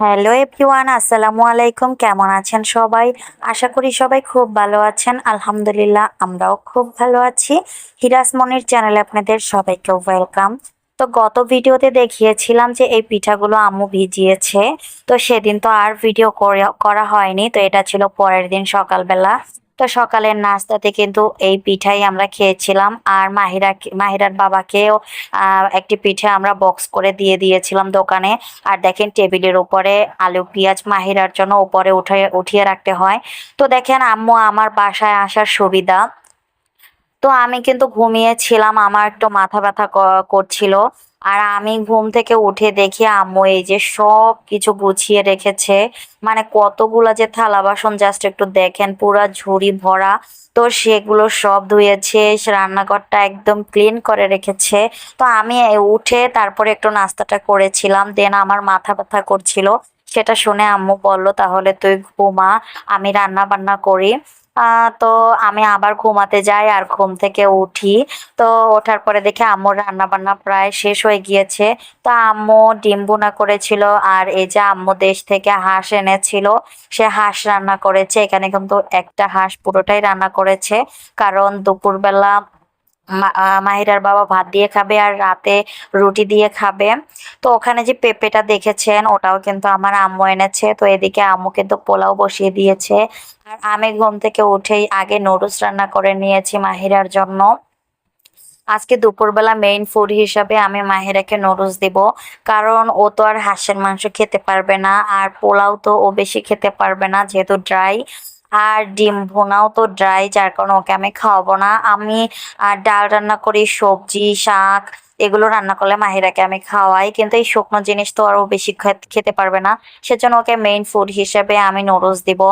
Hello everyone, আসসালামু আলাইকুম। কেমন আছেন সবাই? আশা করি সবাই খুব ভালো আছেন। আলহামদুলিল্লাহ, আমরাও খুব ভালো আছি। হিরাস মনির চ্যানেলে আপনাদের সবাইকে ওয়েলকাম। তো গত ভিডিওতে দেখিয়েছিলাম যে এই পিঠাগুলো আম্মু ভিজিয়েছে। তো সেদিন তো আর ভিডিও করা হয়নি। তো এটা ছিল পরের দিন সকালবেলা। তো সকালের নাস্তাতে কিন্তু এই পিঠাই আমরা খেয়েছিলাম। আর মাহিরা মাহিরার বাবাকেও একটি পিঠে আমরা বক্স করে দিয়ে দিয়েছিলাম দোকানে। আর দেখেন টেবিলের উপরে আলু, পেঁয়াজ মাহিরার জন্য উপরে উঠে, উঠিয়ে রাখতে হয়। তো দেখেন আম্মু আমার বাসায় আসার সুবিধা। তো আমি কিন্তু ঘুমিয়েছিলাম, আমার একটু মাথা ব্যথা করছিল। আর আমি ঘুম থেকে উঠে দেখি আম্মু এই যে সব কিছু গুছিয়ে রেখেছে। মানে কতগুলা যে থালা বাসন জাস্ট একটু দেখেন, পুরা ঝুড়ি ভরা। তো সেগুলো সব ধুয়েছে রান্নাঘরটা একদম ক্লিন করে রেখেছে। তো আমি উঠে তারপরে একটু নাস্তাটা করেছিলাম দেন আমার মাথা ব্যথা করছিল। সেটা শুনে আম্মু বলল, তাহলে তুই ঘুমা, আমি রান্না বান্না করি। তো আমি আবার ঘুমাতে যাই আর ঘুম থেকে উঠি। তো ওঠার পরে দেখে আম্মুর রান্না বান্না প্রায় শেষ হয়ে গিয়েছে। তো আম্মু ডিম বোনা করেছিল আর এই যে আম্মু দেশ থেকে হাঁস এনেছিল, সে হাঁস রান্না করেছে। এখানে কিন্তু একটা হাঁস পুরোটাই রান্না করেছে। কারণ দুপুরবেলা মাহিরার বাবা ভাত দিয়ে খাবে আর রাতে রুটি দিয়ে খাবে। তো ওখানে যে পেঁপেটা দেখেছেন, ওটাও কিন্তু আমার আম্মু এনেছে। তো এদিকে আম্মু কিন্তু পোলাও বসিয়ে দিয়েছে। আর আমি ঘুম থেকে উঠেই আগে নুডলস রান্না করে নিয়েছি মাহিরার জন্য। আজকে দুপুরবেলা মেইন ফুড হিসাবে আমি মাহিরাকে নুডলস দিব। কারণ ও তো আর হাঁসের মাংস খেতে পারবে না, আর পোলাও তো ও বেশি খেতে পারবে না, যেহেতু ড্রাই আর ডিম ভোনাও তো ড্রাই যার কারণে ওকে আমি খাওয়াবো না। আমি আর ডাল রান্না করি, সবজি, শাক, এগুলো রান্না করলে মাহিরাকে আমি খাওয়াই। কিন্তু এই শুকনো জিনিস তো আরও বেশি খেতে পারবে না। সেজন্য ওকে মেইন ফুড হিসেবে আমি নুডলস দিব।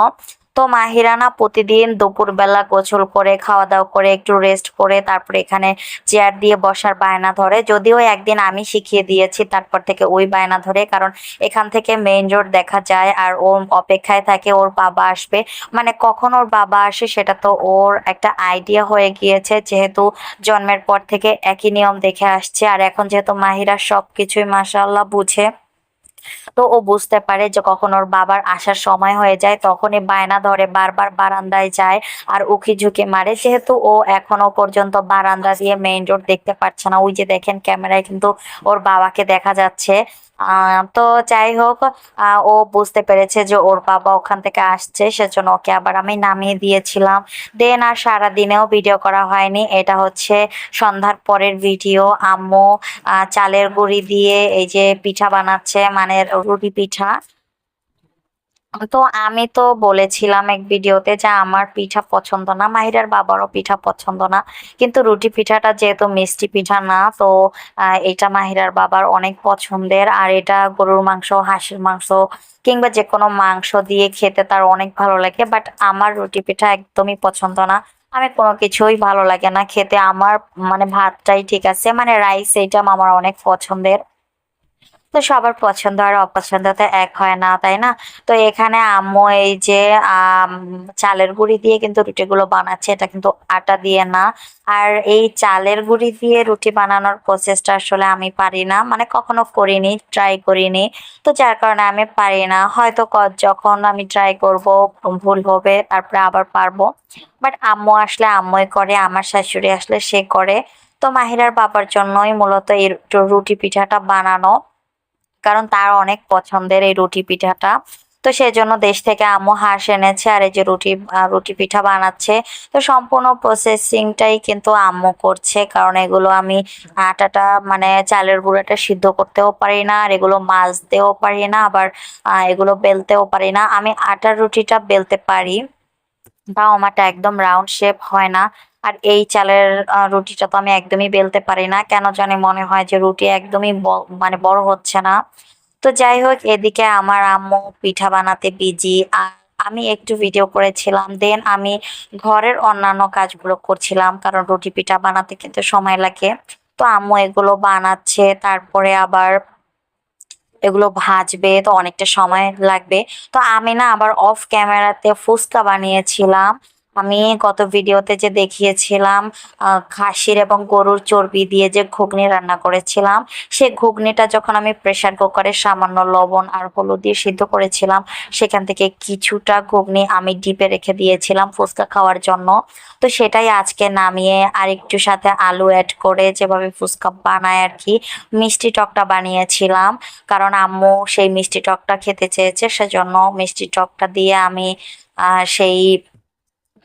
তো মাহিরা না প্রতিদিন দুপুরবেলা গোসল করে খাওয়া দাওয়া করে, একটু রেস্ট করে, তারপরে এখানে চেয়ার দিয়ে বসার বায়না ধরে। যদিও একদিন আমি শিখিয়ে দিয়েছি, তারপর থেকে ওই বায়না ধরে, কারণ এখান থেকে মেইন রোড দেখা যায় আর ও অপেক্ষায় থাকে, ওর বাবা আসবে। মানে কখন ওর বাবা আসে সেটা তো ওর একটা আইডিয়া হয়ে গিয়েছে, যেহেতু জন্মের পর থেকে একই নিয়ম দেখে আসছে। আর এখন যেহেতু মাহিরা সব সবকিছুই মাশাআল্লাহ বুঝে তো ও বুঝতে পারে যে কখন ওর বাবার আসার সময় হয়ে যায়, তখনই বায়না ধরে, বারবার বারান্দায় যায় আর উকি ঝুঁকি মারে। যেহেতু ও এখনও পর্যন্ত বারান্দা দিয়ে মেইন রোড দেখতে পাচ্ছে না। ওই যে দেখেন, ক্যামেরায় কিন্তু ওর বাবাকে দেখা যাচ্ছে। তো যাই হোক ও বুঝতে পেরেছে যে ওর বাবা ওখান থেকে আসছে, সেজন্য ওকে আবার আমি নামিয়ে দিয়েছিলাম। দেন আর সারাদিনেও ভিডিও করা হয়নি। এটা হচ্ছে সন্ধ্যার পরের ভিডিও আম্মু চালের গুঁড়ি দিয়ে এই যে পিঠা বানাচ্ছে মানে রুটি পিঠা। তো আমি তো বলেছিলাম এক ভিডিওতে যে আমার পিঠা পছন্দ না, মাহিরার বাবারও পিঠা পছন্দ না। কিন্তু রুটি পিঠাটা যেহেতু মিষ্টি পিঠা না, তো এটা মাহিরার বাবার অনেক পছন্দের। আর এটা গরুর মাংস, হাঁসের মাংস কিংবা যে কোনো মাংস দিয়ে খেতে তার অনেক ভালো লাগে। বাট আমার রুটি পিঠা একদমই পছন্দ না। আমি কোনো কিছুই ভালো লাগে না খেতে। আমার মানে ভাতটাই ঠিক আছে। মানে রাইস এইটা আমার অনেক পছন্দের। তো সবার পছন্দ আর অপছন্দ তো এক হয় না, তাই না? তো এখানে আম্মু এই যে চালের গুঁড়ি দিয়ে কিন্তু রুটিগুলো বানাচ্ছে, এটা কিন্তু আটা দিয়ে না। আর এই চালের গুঁড়ি দিয়ে রুটি বানানোর প্রসেসটা আসলে আমি পারি না মানে কখনো করিনি ট্রাই করিনি। তো যার কারণে আমি পারি না, হয়তো যখন আমি ট্রাই করব, ভুল হবে, তারপরে আবার পারব। বাট আম্মু আসলে আম্মুই করে, আমার শাশুড়ি আসলে সে করে। তো মাহিরার বাবার জন্যই মূলত এই রুটি পিঠাটা বানানো। কারণ তার অনেক পছন্দের এই রুটি পিঠাটা। তো সেজন্য দেশ থেকে আম্মু হাঁস এনেছে আর এই যে রুটি রুটি পিঠা বানাচ্ছে। তো সম্পূর্ণ প্রসেসিংটাই কিন্তু আম্মু করছে। কারণ এগুলো আমি আটাটা মানে চালের গুঁড়াটা সিদ্ধ করতেও পারি না আর এগুলো মাজতেও পারি না, আবার এগুলো বেলতেও পারি না। আমি আটার রুটিটা বেলতে পারি তাও আমারটা একদম রাউন্ড শেপ হয় না। আর এই চালের রুটিটা তো আমি একদমই বেলতে পারি না। কেন জানি মনে হয় যে রুটি একদমই মানে বড় হচ্ছে না। তো যাই হোক, এদিকে আমার আম্মু পিঠা বানাতে বিজি আর আমি একটু ভিডিও করেছিলাম। দেন আমি ঘরের অন্যান্য কাজগুলো করছিলাম, কারণ রুটি পিঠা বানাতে কিন্তু সময় লাগে। তো আম্মু এগুলো বানাচ্ছে, তারপরে আবার এগুলো ভাজবে, তো অনেকটা সময় লাগবে। তো আমি না আবার অফ ক্যামেরাতে ফুচকা বানিয়েছিলাম। আমি গত ভিডিওতে যে দেখিয়েছিলাম খাসির এবং গরুর চর্বি দিয়ে যে ঘুগনি রান্না করেছিলাম সেই ঘুগনিটা যখন আমি প্রেসার কুকারে সামান্য লবণ আর হলুদ দিয়ে সিদ্ধ করেছিলাম, সেখান থেকে কিছুটা ঘুগনি আমি ডিপে রেখে দিয়েছিলাম ফুচকা খাওয়ার জন্য। তো সেটাই আজকে নামিয়ে আর একটু সাথে আলু অ্যাড করে যেভাবে ফুচকা বানায় আর কি মিষ্টি টকটা বানিয়েছিলাম। কারণ আম্মু সেই মিষ্টি টকটা খেতে চেয়েছে, সেজন্য মিষ্টি টকটা দিয়ে আমি সেই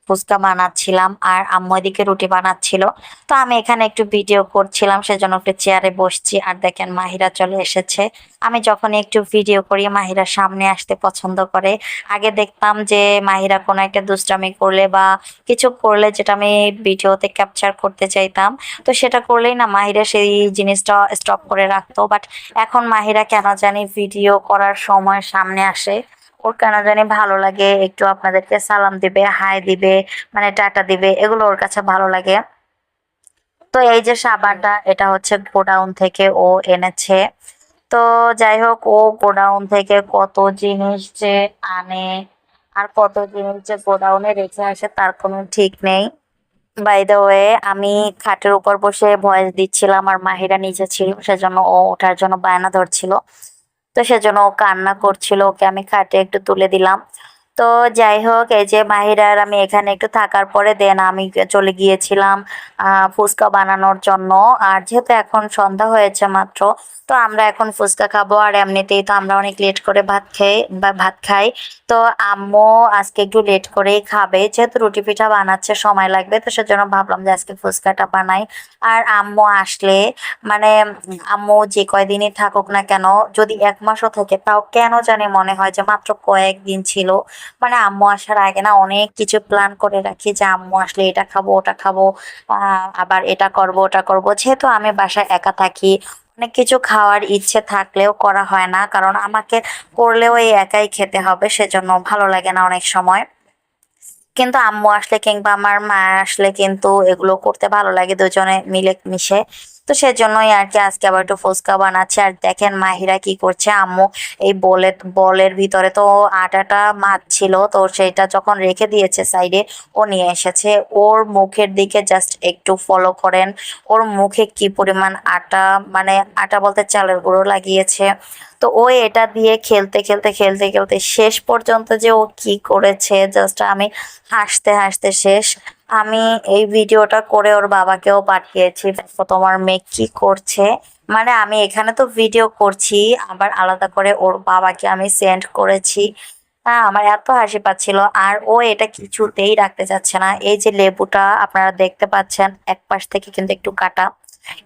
ফুচকা বানাচ্ছিলাম আর আম্মু এদিকে রুটি বানাচ্ছিল। তো আমি এখানে একটু ভিডিও করছিলাম, সেজন্য একটু চেয়ারে বসছি। আর দেখেন, মাহিরা চলে এসেছে। আমি যখন একটু ভিডিও করি, মাহিরা সামনে আসতে পছন্দ করে। আগে দেখতাম যে মাহিরা কোনো একটা দুষ্টামি করলে বা কিছু করলে যেটা আমি ভিডিওতে ক্যাপচার করতে চাইতাম, তো সেটা করলেই না মাহিরা সেই জিনিসটা স্টপ করে রাখতো। বাট এখন মাহিরা কেন জানি ভিডিও করার সময় সামনে আসে। ওর কেন জানি ভালো লাগে, একটু আপনাদেরকে সালাম দিবে হাই দিবে মানে টাটা দিবে, এগুলো ওর কাছে ভালো লাগে। তো এই যে সাবানটা, এটা হচ্ছে গোডাউন থেকে ও এনেছে। তো যাই হোক, ও গোডাউন থেকে কত জিনিস যে আনে আর কত জিনিস যে গোডাউনে রেখে আসে তার কোনো ঠিক নেই। বাই দ্য ওয়ে আমি খাটের উপর বসে ভয়েস দিচ্ছিলাম, আর মাহিরা নিচে ছিল, সেজন্য ও ওঠার জন্য বায়না ধরছিল। তো সেজন্য ও কান্না করছিল ওকে আমি খাটে একটু তুলে দিলাম। তো যাই হোক, এই যে মাহিরার আমি এখানে একটু থাকার পরে দেন আমি চলে গিয়েছিলাম ফুচকা বানানোর জন্য। আর যেহেতু এখন সন্ধ্যা হয়েছে মাত্র, তো আমরা এখন ফুচকা খাব। আর এমনিতেই তো আমরা অনেক লেট করে ভাত খাই বা ভাত খাই। তো আম্মু আজকে একটু লেট করেই খাবে। যেহেতু রুটি পিঠা বানাচ্ছে, সময় লাগবে, তো সেজন্য ভাবলাম যে আজকে ফুচকাটা বানাই। আর আম্মু আসলে মানে আম্মু যে কয়দিনই থাকুক না কেন, যদি এক মাসও থাকে, তাও কেন জানি মনে হয় যে মাত্র কয়েকদিন ছিল। মানে আম্মু আসার আগে না অনেক কিছু প্ল্যান করে রাখি যে আম্মু আসলে এটা খাব, ওটা খাব আবার এটা করব, ওটা করব। যেহেতু আমি বাসায় একা থাকি, অনেক কিছু খাওয়ার ইচ্ছে থাকলেও করা হয় না, কারণ আমাকে করলেও এই একাই খেতে হবে, সেজন্য ভালো লাগে না অনেক সময়। কিন্তু আম্মু আসলে কিংবা আমার মা আসলে কিন্তু এগুলো করতে ভালো লাগে, দুজনে মিলে মিশে। তো সেজন্যই আর কি আজকে আবার একটু ফুচকা বানাচ্ছে। আর দেখেন মাহিরা কি করছে, আম্মু এই বলে বলের ভিতরে তো আটাটা মাখছিল, তো সেটা যখন রেখে দিয়েছে সাইডে, ও নিয়ে এসেছে। ওর মুখের দিকে জাস্ট একটু ফলো করেন। ওর মুখে কি পরিমাণ আটা মানে আটা বলতে চালের গুঁড়ো লাগিয়েছে। তো ও এটা দিয়ে খেলতে খেলতে খেলতে খেলতে শেষ পর্যন্ত যে ও কি করেছে জাস্ট আমি হাসতে হাসতে শেষ। আমি এই ভিডিওটা করে ওর বাবাকেও পাঠিয়েছি। তোমার মেয়ে কি করছে। মানে আমি এখানে তো ভিডিও করছি, আবার আলাদা করে ওর বাবাকে আমি সেন্ড করেছি। হ্যাঁ আমার এত হাসি পাচ্ছিল। আর ও এটা কিছুতেই রাখতে চাচ্ছে না। এই যে লেবুটা আপনারা দেখতে পাচ্ছেন, এক পাশ থেকে কিন্তু একটু কাটা।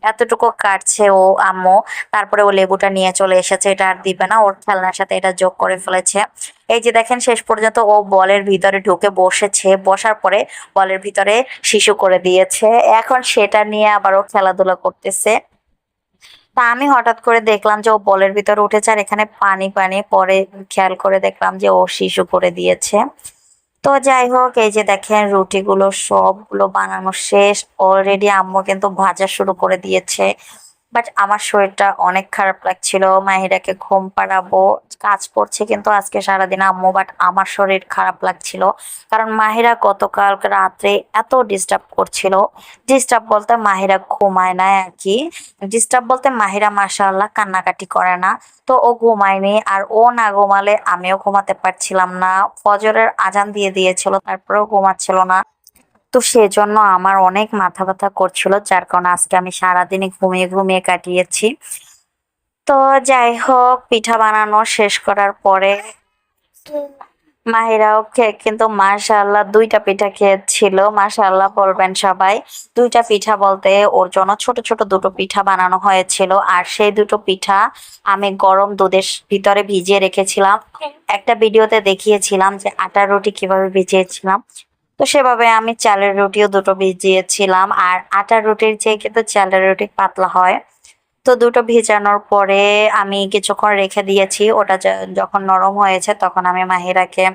এতটুকু কাটছে ও আম্মু। তারপরে ও লেবুটা নিয়ে চলে এসেছে, এটা আর দিবে না, ওর খেলনার সাথে এটা যোগ করে ফেলেছে। এই যে দেখেন, শেষ পর্যন্ত ও বলের ভিতরে ঢুকে বসেছে, বসার পরে বলের ভিতরে শিশু করে দিয়েছে। এখন সেটা নিয়ে আবার ও খেলাধুলা করতেছে। তা আমি হঠাৎ করে দেখলাম যে ও বলের ভিতরে উঠেছে, আর এখানে পানি পানি পরে খেয়াল করে দেখলাম যে ও শিশু করে দিয়েছে। তো যাই হোক এই যে দেখেন রুটিগুলো সবগুলো বানানো শেষ। অলরেডি আম্মু কিন্তু ভাজা শুরু করে দিয়েছে। বাট আমার শরীরটা অনেক খারাপ লাগছিল। মাহিরাকে ঘুম পাড়াবো, কাজ করছে কিন্তু আজকে সারাদিন আম্মু বাট আমার শরীর খারাপ লাগছিল। কারণ মাহিরা গতকাল রাত্রে এত ডিস্টার্ব করছিল। ডিস্টার্ব বলতে মাহিরা ঘুমায় না আর কি। ডিস্টার্ব বলতে মাহিরা মাশাআল্লাহ কান্নাকাটি করে না। তো ও ঘুমায়নি আর ও না ঘুমালে আমিও ঘুমাতে পারছিলাম না। ফজরের আজান দিয়ে দিয়েছিল, তারপরেও ঘুমাচ্ছিল না। তো সেজন্য আমার অনেক মাথা ব্যথা করছিল, যার কারণে আজকে আমি সারাদিনই ঘুমিয়ে ঘুমিয়ে কাটিয়েছি। তো যাই হোক, পিঠা বানানো শেষ করার পরে মাহিরাও খে- কিন্তু মাশাআল্লাহ দুইটা পিঠা খেয়েছিল। মাশাআল্লাহ বলবেন সবাই, দুইটা পিঠা বলতে ওর জন্য ছোট ছোট দুটো পিঠা বানানো হয়েছিল। আর সেই দুটো পিঠা আমি গরম দুধের ভিতরে ভিজিয়ে রেখেছিলাম। একটা ভিডিওতে দেখিয়েছিলাম যে আটার রুটি কীভাবে ভিজিয়েছিলাম। তো সেভাবে আমি চালের রুটিও দুটো ভিজিয়েছিলাম আর আটার রুটির চেয়ে কিন্তু চালের রুটি পাতলা হয়। তো দুটো ভিজানোর পরে আমি কিছুক্ষণ রেখে দিয়েছি, ওটা যখন নরম হয়েছে তখন আমি মাহিরাকে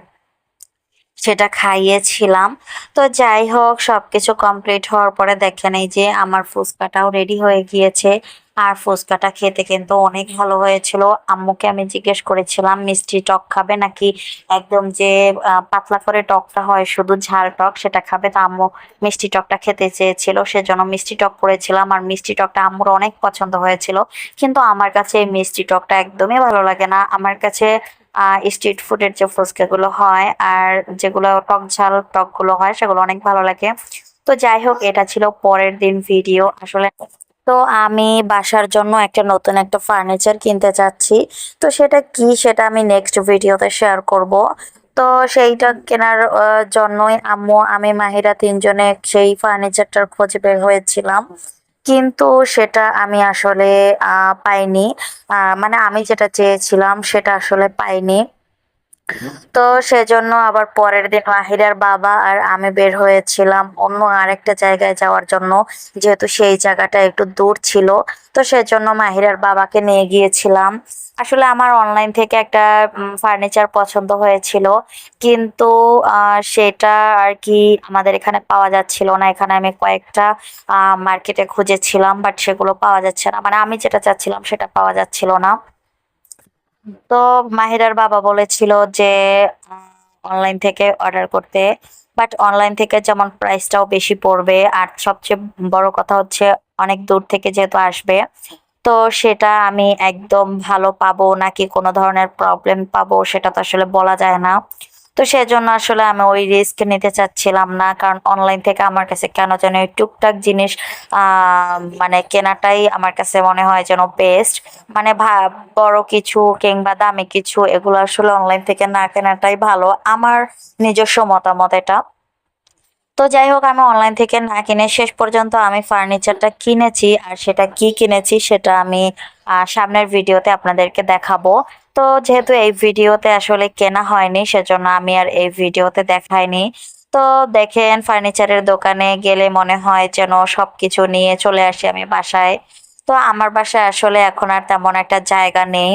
সেটা খাইয়েছিলাম। তো যাই হোক, সবকিছু কমপ্লিট হওয়ার পরে দেখেন এই যে আমার ফুচকাটাও রেডি হয়ে গিয়েছে। আর ফুচকাটা খেতে কিন্তু অনেক ভালো হয়েছিল। আম্মুকে আমি জিজ্ঞেস করেছিলাম, মিষ্টি টক খাবে নাকি? একদম যে পাতলা করে টকটা হয়, শুধু ঝাল টক সেটা খাবে। তো আম্মু মিষ্টি টকটা খেতে চেয়েছিল, সেজন্য মিষ্টি টক করেছিলাম। আর মিষ্টি টকটা আম্মুর অনেক পছন্দ হয়েছিল। কিন্তু আমার কাছে এই মিষ্টি টকটা একদমই ভালো লাগে না। আমার কাছে স্ট্রিট ফুডের যে ফুচকাগুলো হয় আর যেগুলো টক ঝাল টকগুলো হয়, সেগুলো অনেক ভালো লাগে। তো যাই হোক, এটা ছিল পরের দিন ভিডিও। আসলে তো আমি বাসার জন্য একটা নতুন একটা ফার্নিচার কিনতে চাচ্ছি। তো সেটা কি সেটা আমি নেক্সট ভিডিওতে শেয়ার করব। তো সেইটা কেনার জন্যই আম্মু, আমি, মাহিরা তিনজনে সেই ফার্নিচারটার খোঁজে বের হয়েছিলাম। কিন্তু সেটা আমি আসলে পাইনি। মানে আমি যেটা চেয়েছিলাম সেটা আসলে পাইনি। তো সেজন্য আবার পরের দিন মাহিরার বাবা আর আমি বের হয়েছিলাম অন্য আরেকটা জায়গায় যাওয়ার জন্য, যেহেতু সেই জায়গাটা একটু দূর ছিল। তো সেজন্য মাহিরার বাবাকে নিয়ে গিয়েছিলাম। আসলে আমার অনলাইন থেকে একটা ফার্নিচার পছন্দ হয়েছিল। কিন্তু সেটা আর কি আমাদের এখানে পাওয়া যাচ্ছিল না। এখানে আমি কয়েকটা মার্কেটে খুঁজেছিলাম বাট সেগুলো পাওয়া যাচ্ছে না। মানে আমি যেটা চাচ্ছিলাম সেটা পাওয়া যাচ্ছিল না। তো মাহিরার বাবা বলেছিল যে অনলাইন থেকে অর্ডার করতে বাট অনলাইন থেকে যেমন প্রাইসটাও বেশি পড়বে, আর সবচেয়ে বড় কথা হচ্ছে অনেক দূর থেকে যেহেতু আসবে, তো সেটা আমি একদম ভালো পাবো নাকি কোনো ধরনের প্রবলেম পাবো সেটা তো আসলে বলা যায় না। তো সেজন্য আসলে আমি ওই রিস্ক নিতে চাচ্ছিলাম না। কারণ অনলাইন থেকে আমার কাছে কেন যেন ওই টুকটাক জিনিস মানে কেনাটাই আমার কাছে মনে হয় যেন বেস্ট মানে বড় কিছু কিংবা দামি কিছু, এগুলো আসলে অনলাইন থেকে না কেনাটাই ভালো। আমার নিজস্ব মতামত এটা। তো যাই হোক, আমি অনলাইন থেকে না কিনে শেষ পর্যন্ত আমি ফার্নিচারটা কিনেছি। আর সেটা কি কিনেছি সেটা আমি সামনের ভিডিওতে আপনাদেরকে দেখাবো। তো যেহেতু এই ভিডিওতে আসলে কেনা হয়নি, সেজন্য আমি আর এই ভিডিওতে দেখাইনি। তো দেখেন, ফার্নিচারের দোকানে গেলে মনে হয় যেন সবকিছু নিয়ে চলে আসি আমি বাসায়। তো আমার বাসায় আসলে এখন আর তেমন একটা জায়গা নেই।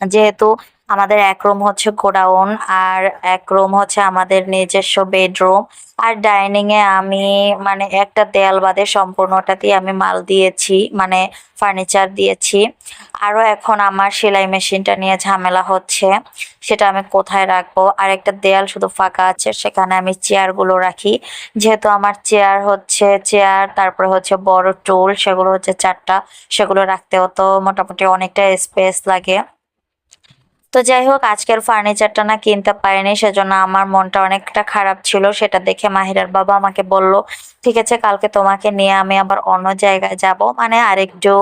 যেহেতু আমাদের এক রুম হচ্ছে গোডাউন, আর এক রুম হচ্ছে আমাদের নিজস্ব বেডরুম। আর ডাইনিং এ আমি মানে একটা দেয়াল বাদে সম্পূর্ণটাতেই আমি মাল দিয়েছি মানে ফার্নিচার দিয়েছি। আরও এখন আমার সেলাই মেশিনটা নিয়ে ঝামেলা হচ্ছে, সেটা আমি কোথায় রাখব? আর একটা দেয়াল শুধু ফাঁকা আছে, সেখানে আমি চেয়ারগুলো রাখি। যেহেতু আমার চেয়ার হচ্ছে চেয়ার তারপরে হচ্ছে বড় টুল সেগুলো হচ্ছে চারটা, সেগুলো রাখতেও তো মোটামুটি অনেকটা স্পেস লাগে। তো যাই হোক আজকের ফার্নিচারটা না কিনতে পারিনি, সেজন্য আমার মনটা অনেকটা খারাপ ছিল। সেটা দেখে মাহিরার বাবা আমাকে বলল, ঠিক আছে, কালকে তোমাকে নিয়ে আমি আবার অন্য জায়গায় যাব। মানে আরেকটু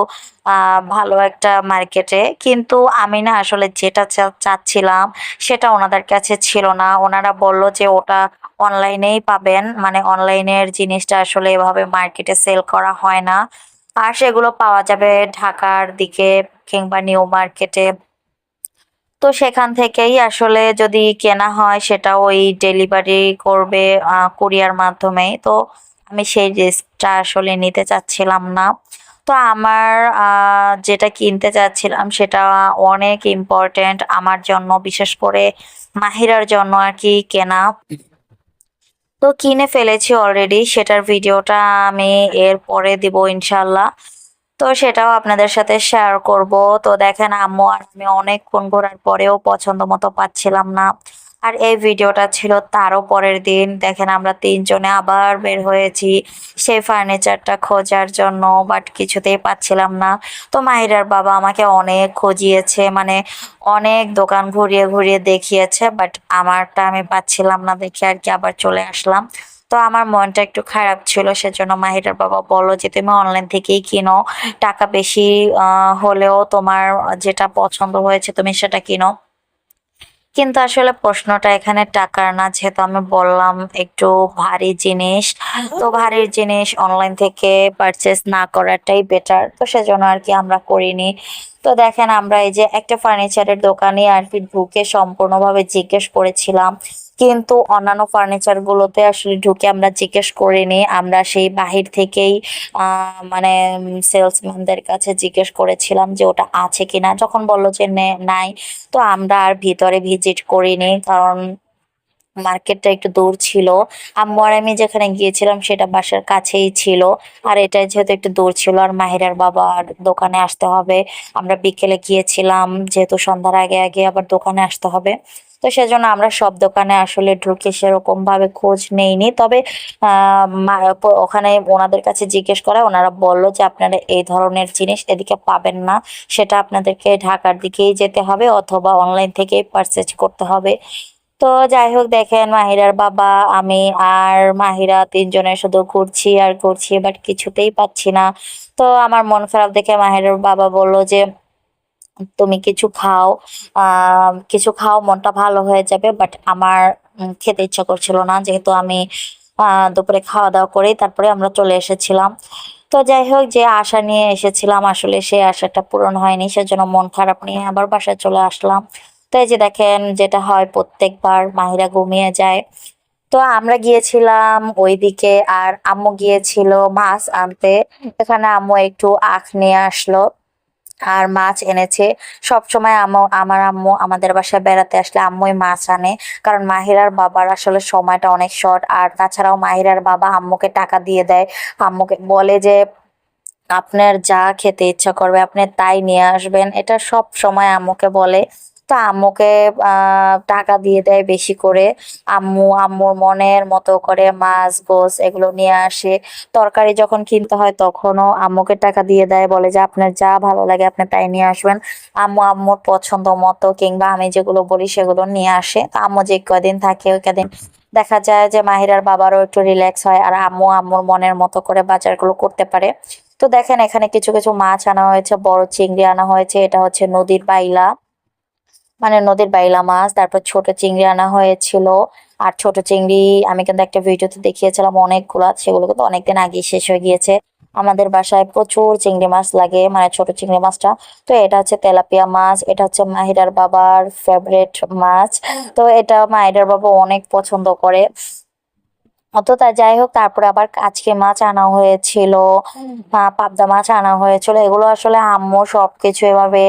ভালো একটা মার্কেটে কিন্তু আমি না আসলে যেটা চাচ্ছিলাম, সেটা ওনাদের কাছে ছিল না। ওনারা বলল যে ওটা অনলাইনেই পাবেন। মানে অনলাইনের জিনিসটা আসলে এভাবে মার্কেটে সেল করা হয় না। আর সেগুলো পাওয়া যাবে ঢাকার দিকে কিংবা নিউ মার্কেটে তো সেখান থেকেই আসলে যদি কেনা হয় সেটা ওই ডেলিভারি করবে কুরিয়ার মাধ্যমে তো আমি সেই রিস্কটা আসলে নিতে চাচ্ছিলাম না। তো আমার যেটা কিনতে চাচ্ছিলাম সেটা অনেক ইম্পর্ট্যান্ট আমার জন্য, বিশেষ করে মাহিরার জন্য আর কি কেনা। তো কিনে ফেলেছি অলরেডি সেটার ভিডিওটা আমি এর পরে দিব ইনশাল্লাহ। তো সেটাও আপনাদের সাথে শেয়ার করব। তো দেখেন আম্মু আর আমি অনেকক্ষণ ঘোরার পরেও পছন্দ মতো পাচ্ছিলাম না। আর এই ভিডিওটা ছিল তারও পরের দিন। দেখেন আমরা তিনজনে আবার বের হয়েছি সেই ফার্নিচারটা খোঁজার জন্য বাট কিছুতেই পাচ্ছিলাম না। তো মাহিরার বাবা আমাকে অনেক খুঁজিয়েছে মানে অনেক দোকান ঘুরিয়ে ঘুরিয়ে দেখিয়েছে বাট আমারটা আমি পাচ্ছিলাম না দেখে আর কি আবার চলে আসলাম। তো আমার মনটা একটু খারাপ ছিল, সেজন্য মাহিরার বাবা বলল যে, তুমি অনলাইন থেকেই কিনো, টাকা বেশি হলেও তোমার যেটা পছন্দ হয়েছে তুমি সেটা কিনো। কিন্তু আসলে প্রশ্নটা এখানে টাকার না, যেহেতু আমি বললাম একটু ভারী জিনিস, তো ভারী জিনিস অনলাইন থেকে পারচেস না করাটাই বেটার তো সেজন্য আর কি আমরা করিনি। তো দেখেন আমরা এই যে একটা ফার্নিচারের দোকানে আর কি ঢুকে সম্পূর্ণভাবে জিজ্ঞেস করেছিলাম কিন্তু অন্যান্য ফার্নিচার গুলোতে আসলে ঢুকে আমরা জিজ্ঞেস করিনি আমরা সেই বাহির থেকেই মানে সেলসম্যানদের কাছে জিজ্ঞেস করেছিলাম যে ওটা আছে কিনা। যখন বলল যে নাই, তো আমরা আর ভিতরে ভিজিট করিনি কারণ মার্কেটটা একটু দূর ছিল। আম্মু আর আমি যেখানে গিয়েছিলাম সেটা বাসার কাছেই ছিল। আর এটা যেহেতু একটু দূর ছিল, আর মাহিরার বাবার দোকানে আসতে হবে। আমরা বিকেলে গিয়েছিলাম, যেহেতু সন্ধ্যার আগে আগে আবার দোকানে আসতে হবে। তো সেজন্য আমরা সব দোকানে আসলে ঢুকে সেরকম ভাবে খোঁজ নেইনি। তবে ওখানে ওনাদের কাছে জিজ্ঞেস করা, ওনারা বলল যে আপনারা এই ধরনের জিনিস এদিকে পাবেন না, সেটা আপনাদেরকে ঢাকার দিকেই যেতে হবে অথবা অনলাইন থেকেই পারচেজ করতে হবে। তো যাই হোক, দেখেন মাহিরার বাবা, আমি আর মাহিরা তিনজনে শুধু ঘুরছি আর ঘুরছি বাট কিছুতেই পাচ্ছি না। তো আমার মন খারাপ দেখে মাহিরার বাবা বলল যে তুমি কিছু খাও কিছু খাও, মনটা ভালো হয়ে যাবে বাট আমার খেতে ইচ্ছা করছিল না, যেহেতু আমি দুপুরে খাওয়া দাওয়া করে তারপরে আমরা চলে এসেছিলাম। তো যাই হোক, যে আশা নিয়ে এসেছিলাম, আসলে সেই আশাটা পূরণ হয়নি, সেজন্য মন খারাপ নিয়ে আবার বাসায় চলে আসলাম। তো এই যে দেখেন, যেটা হয় প্রত্যেকবার মাহিরা ঘুমিয়ে যায়। তো আমরা গিয়েছিলাম ওইদিকে, আর আম্মু গিয়েছিল মাছ আনতে। এখানে আম্মু একটু আখ নিয়ে আসলো। আর মাছ এনেছে। সব সময় আমার আম্মু আমাদের বাসায় বেড়াতে আসলে আম্মুই মাছ আনে। কারণ মাহিরার বাবার আসলে সময়টা অনেক শর্ট আর তাছাড়াও মাহিরার বাবা আম্মুকে টাকা দিয়ে দেয়। আম্মুকে বলে যে, আপনার যা খেতে ইচ্ছা করবে আপনি তাই নিয়ে আসবেন। এটা সব সময় আম্মুকে বলে। তো আম্মুকে টাকা দিয়ে দেয় বেশি করে। আম্মু আম্মুর মনের মতো করে মাছ, গোস এগুলো নিয়ে আসে। তরকারি যখন কিনতে হয় তখনও আম্মুকে টাকা দিয়ে দেয়, বলে যে আপনার যা ভালো লাগে আপনি তাই নিয়ে আসবেন। আম্মু আম্মুর পছন্দ মতো কিংবা আমি যেগুলো বলি সেগুলো নিয়ে আসে। তো আম্মু যে কদিন থাকে ওই কদিন দেখা যায় যে মাহিরার বাবারও একটু রিল্যাক্স হয় আর আম্মু আম্মুর মনের মতো করে বাজারগুলো করতে পারে। তো দেখেন এখানে কিছু কিছু মাছ আনা হয়েছে, বড় চিংড়ি আনা হয়েছে, এটা হচ্ছে নদীর বাইলা মানে নদীর বাইলা মাছ, তারপর ছোট চিংড়ি আনা হয়েছিল। আর ছোট চিংড়ি আমি কিন্তু একটা ভিডিওতে দেখিয়েছিলাম, অনেকগুলা, সেগুলো কিন্তু অনেকদিন আগেই শেষ হয়ে গিয়েছে। আমাদের বাসায় প্রচুর চিংড়ি মাছ লাগে মানে ছোট চিংড়ি মাছটা। তো এটা হচ্ছে তেলাপিয়া মাছ, এটা হচ্ছে মাহিরার বাবার ফেভারেট মাছ। তো এটা মাহিরার বাবা অনেক পছন্দ করে। অত তা যাই হোক তারপরে আবার আজকে মাছ আনা হয়েছিল পাবদা মাছ আনা হয়েছিল এগুলো আসলে আম্মু সবকিছু এভাবে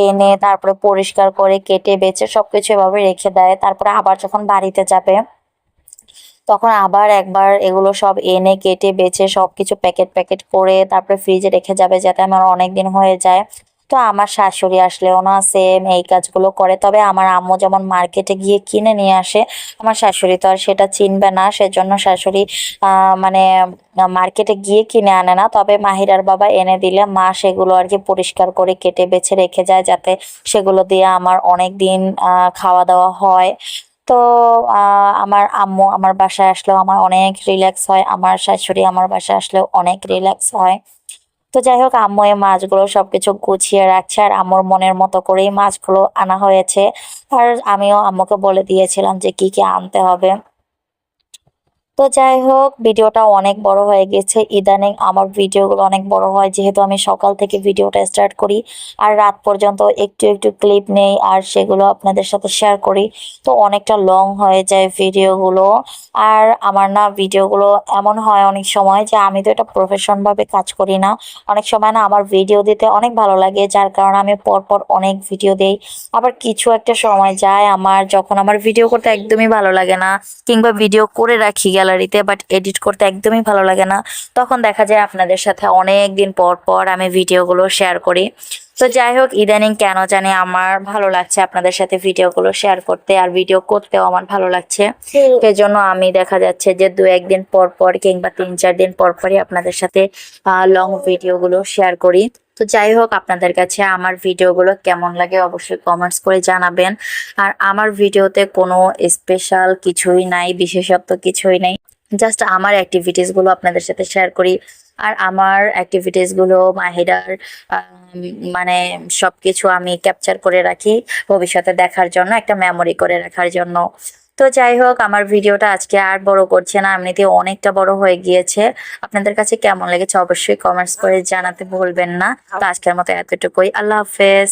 এনে তারপরে পরিষ্কার করে কেটে বেছে সবকিছু এভাবে রেখে দেয় তারপরে আবার যখন বাড়িতে যাবে তখন আবার একবার এগুলো সব এনে কেটে বেছে সবকিছু প্যাকেট প্যাকেট করে তারপরে ফ্রিজে রেখে যাবে যাতে আমার অনেক দিন হয়ে যায়। তো আমার শাশুড়ি আসলে সেম এই কাজগুলো করে। তবে আমার আম্মু যেমন মার্কেটে গিয়ে কিনে নিয়ে আসে, আমার শাশুড়ি তো আর সেটা চিনবে না। সেজন্য শাশুড়ি মানে মার্কেটে গিয়ে কিনে আনে না। তবে মাহিরার বাবা এনে দিলে মা সেগুলো আর কি পরিষ্কার করে কেটে বেছে রেখে যায় যাতে সেগুলো দিয়ে আমার অনেক দিন খাওয়া দাওয়া হয়। তো আমার আম্মু আমার বাসায় আসলেও আমার অনেক রিল্যাক্স হয়। আমার শাশুড়ি আমার বাসায় আসলেও অনেক রিল্যাক্স হয়। তো যাই হোক, আম্মু এই মাছগুলো সবকিছু গুছিয়ে রাখছে আর আম্মুর মনের মতো করেই মাছগুলো আনা হয়েছে। আর আমিও আম্মুকে বলে দিয়েছিলাম যে কি কি আনতে হবে। তো যাই হোক, ভিডিওটা অনেক বড় হয়ে গেছে। ইদানিং আমার ভিডিওগুলো অনেক বড় হয়, যেহেতু আমি সকাল থেকে ভিডিওটা স্টার্ট করি আর রাত পর্যন্ত একটু একটু ক্লিপ নেই আর সেগুলো আপনাদের সাথে শেয়ার করি। তো অনেকটা লং হয়ে যায় ভিডিওগুলো। আর আমার না ভিডিওগুলো এমন হয় অনেক সময় যে আমি তো এটা প্রফেশন ভাবে কাজ করি না। অনেক সময় না আমার ভিডিও দিতে অনেক ভালো লাগে, যার কারণে আমি পরপর অনেক ভিডিও দেই। আবার কিছু একটা সময় যায় আমার, যখন আমার ভিডিও করতে একদমই ভালো লাগে না, কিংবা ভিডিও করে রাখি গ্যালারিতে বাট এডিট করতে একদমই ভালো লাগে না। তখন দেখা যায় আপনাদের সাথে অনেক দিন পর পর আমি ভিডিওগুলো শেয়ার করি। তো যাই হোক ইদানিং কেন জানি আমার ভালো লাগছে আপনাদের সাথে ভিডিওগুলো শেয়ার করতে আর ভিডিও করতেও আমার ভালো লাগছে। সেজন্য আমি দেখা যাচ্ছে যে দু একদিন পর পর কিংবা তিন চার দিন পর পরই আপনাদের সাথে লং ভিডিওগুলো শেয়ার করি। তো যাই হোক, আপনাদের কাছে আমার ভিডিওগুলো কেমন লাগে অবশ্যই কমেন্টস করে জানাবেন। আর আমার ভিডিওতে কোনো স্পেশাল কিছুই নাই, বিশেষত্ব কিছুই নাই। জাস্ট আমার অ্যাক্টিভিটিসগুলো আপনাদের সাথে শেয়ার করি। আর আমার অ্যাক্টিভিটিসগুলো মাহিরার মানে সবকিছু আমি ক্যাপচার করে রাখি ভবিষ্যতে দেখার জন্য, একটা মেমোরি করে রাখার জন্য। তো যাই হোক আমার ভিডিওটা আজকে আর বড় করছে না এমনিতে অনেকটা বড় হয়ে গিয়েছে। আপনাদের কাছে কেমন লেগেছে অবশ্যই কমেন্টস করে জানাতে ভুলবেন না। তো আজকের মতো এতটুকুই। আল্লাহ হাফেজ।